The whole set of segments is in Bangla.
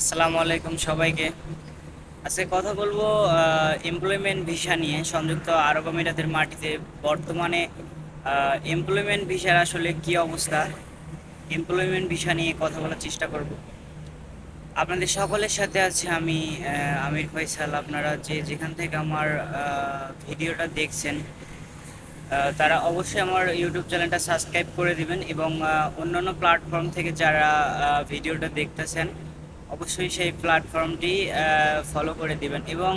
আসসালামু আলাইকুম সবাইকে। আজকে কথা বলব এমপ্লয়মেন্ট ভিসা নিয়ে। সংযুক্ত আরব আমিরাতের মাটিতে বর্তমানে এমপ্লয়মেন্ট ভিসার আসলে কি অবস্থা? এমপ্লয়মেন্ট ভিসা নিয়ে কথা বলার চেষ্টা করব। আপনাদের সকলের সাথে আছে আমি আমির ফয়সাল। আপনারা যে যেখান থেকে আমার ভিডিওটা দেখছেন তারা অবশ্যই আমার ইউটিউব চ্যানেলটা সাবস্ক্রাইব করে দিবেন এবং অন্যান্য প্ল্যাটফর্ম থেকে যারা ভিডিওটা দেখতেছেন অবশ্যই সেই প্ল্যাটফর্মটি ফলো করে দিবেন এবং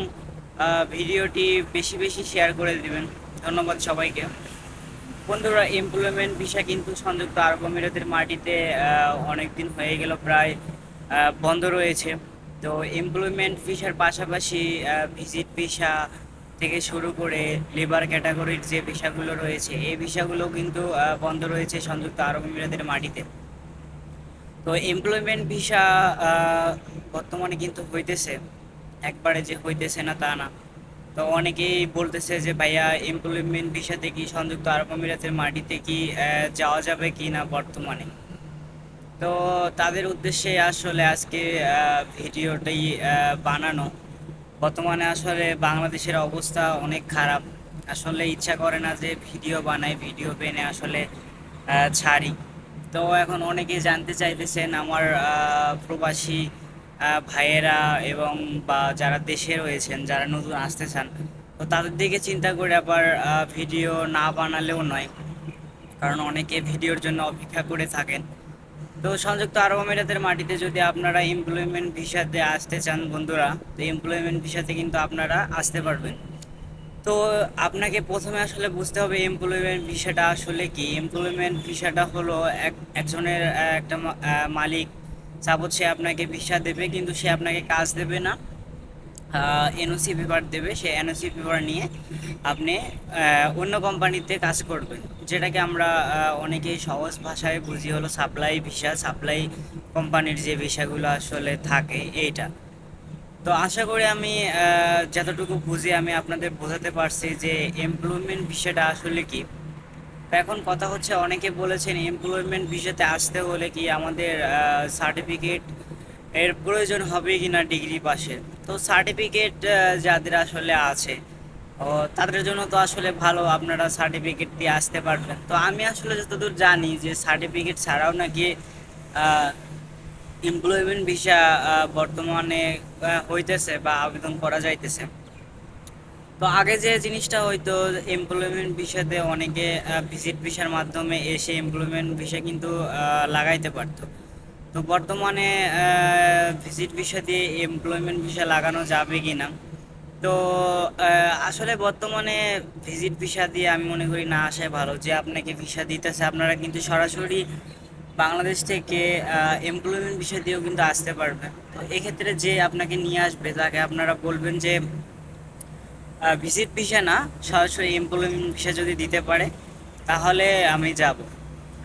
ভিডিওটি বেশি বেশি শেয়ার করে দিবেন। ধন্যবাদ সবাইকে। বন্ধুরা এমপ্লয়মেন্ট ভিসা কিন্তু সংযুক্ত আরব আমিরাতের মাটিতে অনেক দিন হয়ে গেল প্রায় বন্ধ রয়েছে। তো এমপ্লয়মেন্ট ভিসার পাশাপাশি ভিজিট ভিসা থেকে শুরু করে লেবার ক্যাটাগরির যে ভিসাগুলো রয়েছে, এই ভিসাগুলো কিন্তু বন্ধ রয়েছে সংযুক্ত আরব আমিরাতের মাটিতে। তো এমপ্লয়মেন্ট ভিসা বর্তমানে কিন্তু হইতেছে। একবারে যে হইতেছে না, তা না। তো অনেকেই বলতেছে যে, ভাইয়া এমপ্লয়মেন্ট ভিসাতে কি সংযুক্ত আরব আমিরাতের মাটিতে কি যাওয়া যাবে কি না বর্তমানে? তো তাদের উদ্দেশ্যে আসলে আজকে ভিডিওটাই বানানো। বর্তমানে আসলে বাংলাদেশের অবস্থা অনেক খারাপ। আসলে ইচ্ছা করে না যে ভিডিও বানাই, ভিডিও বেনে আসলে ছাড়ি। তো এখন অনেকেই জানতে চাইতেছেন আমার প্রবাসী ভাইয়েরা এবং বা যারা দেশে রয়েছেন, যারা নতুন আসতে চান, তো তাদের দিকে চিন্তা করে আবার ভিডিও না বানালেও নয়। কারণ অনেকে ভিডিওর জন্য অপেক্ষা করে থাকেন। তো সংযুক্ত আরব আমিরাতের মাটিতে যদি আপনারা এমপ্লয়মেন্ট ভিসাতে আসতে চান বন্ধুরা, তো এমপ্লয়মেন্ট ভিসাতে কিন্তু আপনারা আসতে পারবেন। তো আপনাকে প্রথমে আসলে বুঝতে হবে এমপ্লয়মেন্ট ভিসাটা আসলে কি? এমপ্লয়মেন্ট ভিসাটা হলো এক, একজনের একটা মালিক সাপোজ সে আপনাকে ভিসা দেবে কিন্তু সে আপনাকে কাজ দেবে না। এনওসি পেপার দেবে সেই এনওসি পেপার নিয়ে আপনি অন্য কোম্পানিতে কাজ করবেন। যেটাকে আমরা অনেকেই সহজ ভাষায় বুঝি হলো সাপ্লাই ভিসা সাপ্লাই কোম্পানির যে ভিসাগুলো আসলে থাকে এইটা। তো আশা করি আমি যতটুকু বুঝি আমি আপনাদের বোঝাতে পারছি যে এমপ্লয়মেন্ট ভিসাটা আসলে কি। এখন কথা হচ্ছে, অনেকে বলেছেন এমপ্লয়মেন্ট ভিসাতে আসতে হলে কি আমাদের সার্টিফিকেট এর প্রয়োজন হবে কি না ডিগ্রি পাশে। তো সার্টিফিকেট যাদের আসলে আছে, ও, তাদের জন্য তো আসলে ভালো আপনারা সার্টিফিকেট দিয়ে আসতে পারবেন। তো আমি আসলে যতদূর জানি যে সার্টিফিকেট ছাড়াও নাকি এমপ্লয়মেন্ট ভিসা বর্তমানে হইতেছে বা আবেদন করা যাইতেছে। তো আগে যে জিনিসটা হয়তো এমপ্লয়মেন্ট ভিসাতে অনেকে ভিজিট ভিসার মাধ্যমে এসে এমপ্লয়মেন্ট ভিসা কিন্তু লাগাইতে পারতো। তো বর্তমানে ভিজিট ভিসা দিয়ে এমপ্লয়মেন্ট ভিসা লাগানো যাবে কি না তো আসলে বর্তমানে ভিজিট ভিসা দিয়ে আমি মনে করি না আসাই ভালো। যে আপনাকে ভিসা দিতেছে, আপনারা কিন্তু সরাসরি বাংলাদেশ থেকে এমপ্লয়মেন্ট ভিসা দিয়েও কিন্তু আসতে পারবে। তো এক্ষেত্রে যে আপনাকে নিয়ে আসবে, তাকে আপনারা বলবেন যে ভিজিট ভিসা না, সরাসরি এমপ্লয়মেন্ট ভিসা যদি দিতে পারে, তাহলে আমি যাব।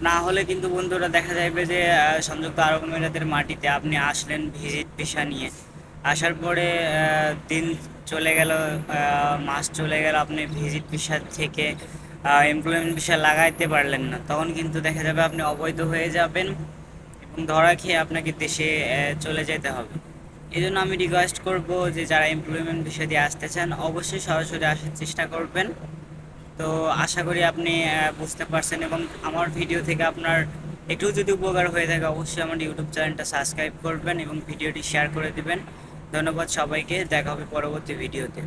না হলে কিন্তু বন্ধুরা দেখা যাবে যে সংযুক্ত আরব আমিরাতের মাটিতে আপনি আসলেন ভিজিট ভিসা নিয়ে। আসার পরে দিন চলে গেল মাস চলে গেল আপনি ভিজিট ভিসা থেকে। এমপ্লয়মেন্ট ভিসা লাগাইতে পারলেন না। তখন কিন্তু দেখা যাবে আপনি অবৈধ হয়ে যাবেন এবং ধরা খেয়ে আপনাকে দেশে চলে যেতে হবে। এই জন্য আমি রিকোয়েস্ট করব যে যারা এমপ্লয়মেন্ট বিষয় দিয়ে আসতে চান, অবশ্যই সরাসরি আসার চেষ্টা করবেন। তো আশা করি আপনি বুঝতে পারছেন এবং আমার ভিডিও থেকে আপনার একটু যদি উপকার হয়ে থাকে, অবশ্যই আমার ইউটিউব চ্যানেলটা সাবস্ক্রাইব করবেন এবং ভিডিওটি শেয়ার করে দিবেন। ধন্যবাদ সবাইকে, দেখা হবে পরবর্তী ভিডিওতে